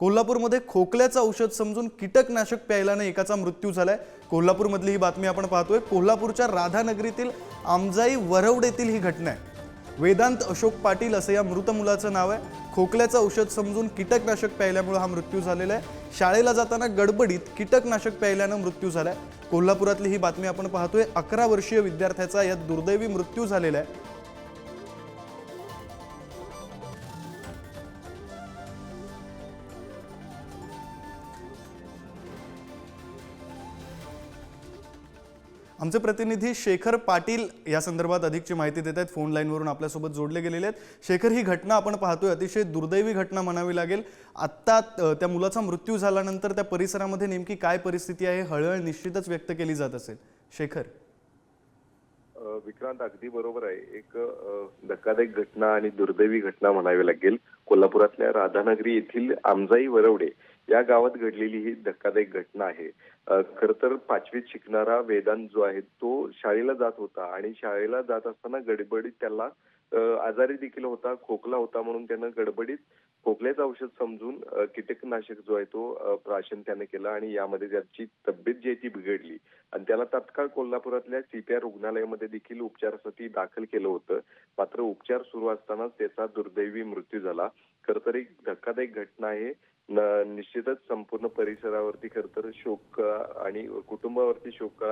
कोल्हापूरमध्ये खोकल्याचं औषध समजून कीटकनाशक प्यायल्यानं एकाचा मृत्यू झालाय. कोल्हापूरमधली ही बातमी आपण पाहतोय. कोल्हापूरच्या राधानगरीतील आमजाई वरवडेतील ही घटना आहे. वेदांत अशोक पाटील असं या मृत मुलाचं नाव आहे. खोकल्याचं औषध समजून कीटकनाशक प्यायल्यामुळे हा मृत्यू झालेला आहे. शाळेला जाताना गडबडीत कीटकनाशक प्यायल्यानं मृत्यू झालाय. कोल्हापुरातली ही बातमी आपण पाहतोय. अकरा वर्षीय विद्यार्थ्याचा यात दुर्दैवी मृत्यू झालेला आहे. आमचे प्रतिनिधी शेखर पाटील या संदर्भात अधिकची माहिती देत आहेत. फोन लाईनवरून आपल्यासोबत जोडले गेलेले आहेत. शेखर ही घटना आपण पाहतोय. अतिशय दुर्दैवी घटना म्हणावी लागेल. आत्ता त्या मुलाचा मृत्यू झाल्यानंतर त्या परिसरामध्ये नेमकी काय परिस्थिती आहे हळहळ निश्चितच व्यक्त केली जात असेल. शेखर. विक्रांत अगदी बरोबर आहे. एक धक्कादायक घटना आणि दुर्दैवी घटना म्हणावी लागेल. कोल्हापुरातल्या राधानगरी येथील आमजाई वरवडे या गावात घडलेली ही धक्कादायक घटना आहे. खर तर पाचवीत शिकणारा वेदांत जो आहे तो शाळेला जात होता आणि शाळेला जात असताना गडबडीत त्याला आजारी देखील होता खोकला होता म्हणून त्यानं गडबडीत खोकल्याचं औषध समजून कीटकनाशक जो आहे तो प्राशन त्याने केला आणि यामध्ये त्याची तब्येत जी आहे ती बिघडली. आणि त्याला तात्काळ कोल्हापुरातल्या सीपीआर रुग्णालयामध्ये देखील उपचारासाठी दाखल केलं होतं. मात्र उपचार सुरू असतानाच त्याचा दुर्दैवी मृत्यू झाला. खर तर एक धक्कादायक घटना आहे. निश्चितच संपूर्ण परिसरावरती खर तर शोक आणि कुटुंबावरती शोक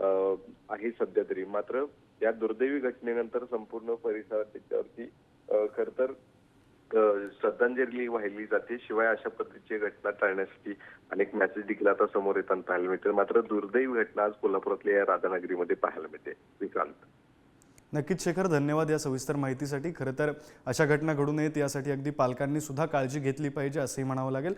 आहे सध्या तरी. मात्र या दुर्दैवी घटनेनंतर संपूर्ण परिसरात त्याच्यावरती खर तर श्रद्धांजली वाहिली जाते. शिवाय अशा पद्धतीची घटना टाळण्यासाठी अनेक मॅसेज देखील आता समोर येताना पाहायला मिळते मात्र दुर्दैवी घटना आज कोल्हापुरातल्या या राधानगरीमध्ये पाहायला मिळते. विक्रांत. नक्कीच शेखर धन्यवाद या सविस्तर माहितीसाठी. खरं तर अशा घटना घडू नयेत यासाठी अगदी पालकांनी सुद्धा काळजी घेतली पाहिजे असंही म्हणावं लागेल.